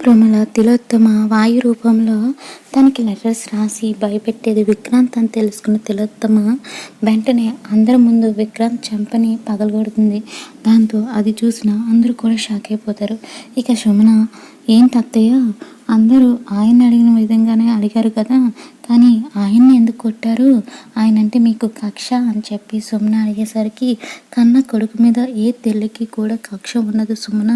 ప్రమల తిలోత్తమ వాయు రూపంలో తనకి లెటర్స్ రాసి భయపెట్టేది విక్రాంత్ అని తెలుసుకున్న తిలోత్తమ వెంటనే అందరి ముందు విక్రాంత్ చెంపని పగలగొడుతుంది. దాంతో అది చూసిన అందరూ కూడా షాక్ అయిపోతారు. ఇక శమన ఏం అత్తయ్య? అందరూ ఆయన అడిగిన విధంగానే అడిగారు కదా. కానీ ఆయన్ని ఎందుకు కొట్టారు? ఆయన అంటే మీకు కక్ష అని చెప్పి సుమన అడిగేసరికి కన్న కొడుకు మీద ఏ తల్లికి కూడా కక్ష ఉండదు సుమన.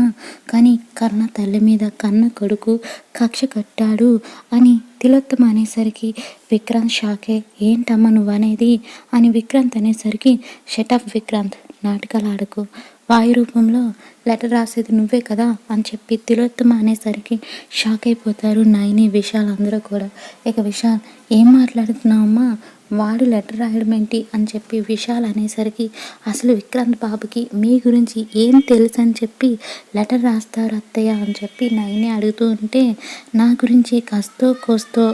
కానీ కన్న తల్లి మీద కన్న కొడుకు కక్ష కట్టాడు అని తిలోత్తమ అనేసరికి విక్రాంత్ షాకే ఏంటమ్మా నువ్వు అనేది అని విక్రాంత్ అనేసరికి షటప్ విక్రాంత్ నాటకాలు ఆడకు. వాయు రూపంలో లెటర్ రాసేది నువ్వే కదా అని చెప్పి తిలోత్తమ అనేసరికి షాక్ అయిపోతారు నైని విశాల్ అందరూ కూడా. ఇక విశాల్ ఏం మాట్లాడుతున్నావమ్మా? వాడు లెటర్ రాయడం ఏంటి? అని చెప్పి విశాల్ అనేసరికి అసలు విక్రాంత్ బాబుకి మీ గురించి ఏం తెలుసు అని చెప్పి లెటర్ రాస్తారు అత్తయ్య అని చెప్పి నైని అడుగుతూ ఉంటే నా గురించి కస్తో కోస్తో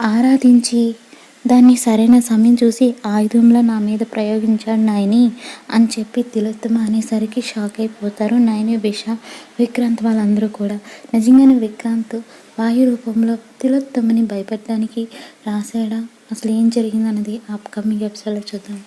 ఆరాధించి దాన్ని సరైన సమయం చూసి ఆయుధంలో నా మీద ప్రయోగించాడు నాయని అని చెప్పి తిలోత్తమ అనేసరికి షాక్ అయిపోతారు నాయని విష విక్రాంత్ వాళ్ళందరూ కూడా. నిజంగానే విక్రాంత్ వాయు రూపంలో తిలోత్తమని భయపెట్టడానికి రాశాడా? అసలు ఏం జరిగిందన్నది అప్కమింగ్ ఎపిసోడ్లో చూద్దాం.